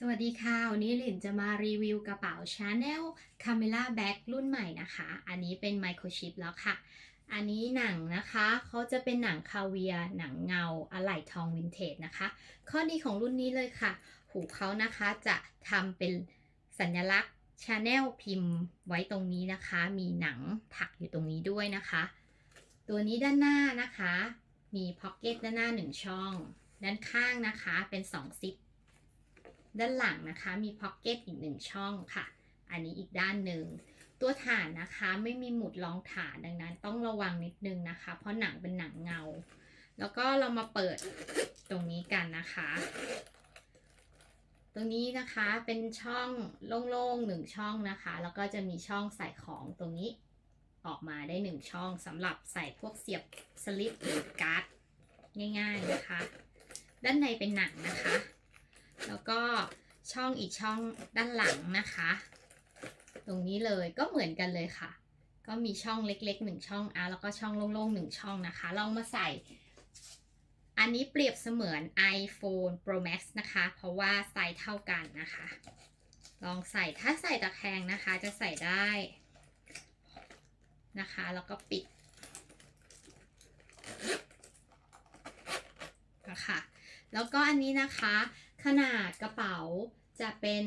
สวัสดีค่ะ วันนี้หลินจะมารีวิวกระเป๋า Chanel Camera Bag รุ่นใหม่นะคะ อันนี้เป็น Microchip แล้วค่ะ อันนี้หนังนะคะเขาจะเป็นหนังคาเวียหนังเงาอะไหล่ทองวินเทจนะคะ ข้อดีของรุ่นนี้เลยค่ะ หูเขานะคะจะทำเป็นสัญลักษณ์ Chanel พิมพ์ไว้ตรงนี้นะคะ มีหนังถักอยู่ตรงนี้ด้วยนะคะ ตัวนี้ด้านหน้านะคะ มีพ็อกเก็ตด้านหน้าหนึ่งช่อง ด้านข้างนะคะเป็น2ซิป ด้านหลังนะคะมีพ็อกเก็ตอีกหนึ่งช่องค่ะ อันนี้อีกด้านหนึ่ง ตัวฐานนะคะไม่มีหมุดรองฐานดังนั้นต้องระวังนิดนึงนะคะ เพราะหนังเป็นหนังเงา แล้วก็เรามาเปิดตรงนี้กันนะคะ ตรงนี้นะคะเป็นช่องโล่งๆหนึ่งช่องนะคะ แล้วก็จะมีช่องใส่ของตรงนี้ออกมาได้หนึ่งช่องสำหรับใส่พวกเสียบสลิปหรือการ์ดง่าย ๆนะคะ ด้านในเป็นหนังนะคะ แล้วก็ช่องอีกช่องด้านหลังนะคะ ตรงนี้เลยก็เหมือนกันเลยค่ะ ก็มีช่องเล็กๆหนึ่งช่องอะแล้วก็ช่องโล่งๆหนึ่งช่องนะคะ ลองมาใส่ อันนี้เปรียบเสมือน iPhone Pro Max นะคะ เพราะว่าไซส์เท่ากันนะคะ ลองใส่ถ้าใส่ตะแคงนะคะจะใส่ได้นะคะ แล้วก็ปิดนะคะแล้วก็อันนี้นะคะ ขนาดกระเป๋าจะเป็น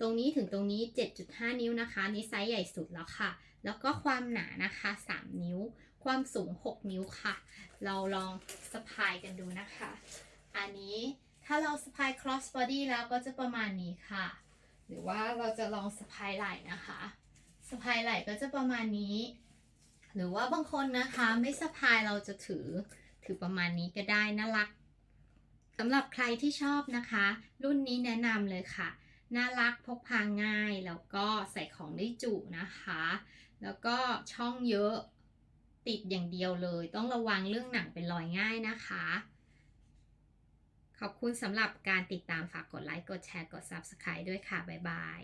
ตรงนี้ถึงตรงนี้ 7.5 นิ้วนะคะนี่ไซส์ใหญ่สุดแล้วค่ะ แล้วก็ความหนานะคะ 3 นิ้ว ความสูง 6 นิ้วค่ะ เราลองสะพายกันดูนะคะ อันนี้ถ้าเราสะพาย cross body แล้วก็จะประมาณนี้ค่ะ หรือว่าเราจะลองสะพายไหล่นะคะสะพายไหล่ก็จะประมาณนี้ หรือว่าบางคนนะคะไม่สะพายเราจะถือถือประมาณนี้ก็ได้น่ารักำหรับใครที่ชอบนะคะ รุ่นนี้แนะนำเลยค่ะ น่ารักพกพาง่าย แล้วก็ใส่ของได้จุนะคะ แล้วก็ช่องเยอะติดอย่างเดียวเลย ต้องระวังเรื่องหนังเป็นรอยง่ายนะคะ ขอบคุณสำหรับการติดตามฝากกดไลค์ กดแชร์ กด Subscribe ด้วยค่ะ บ๊ายบาย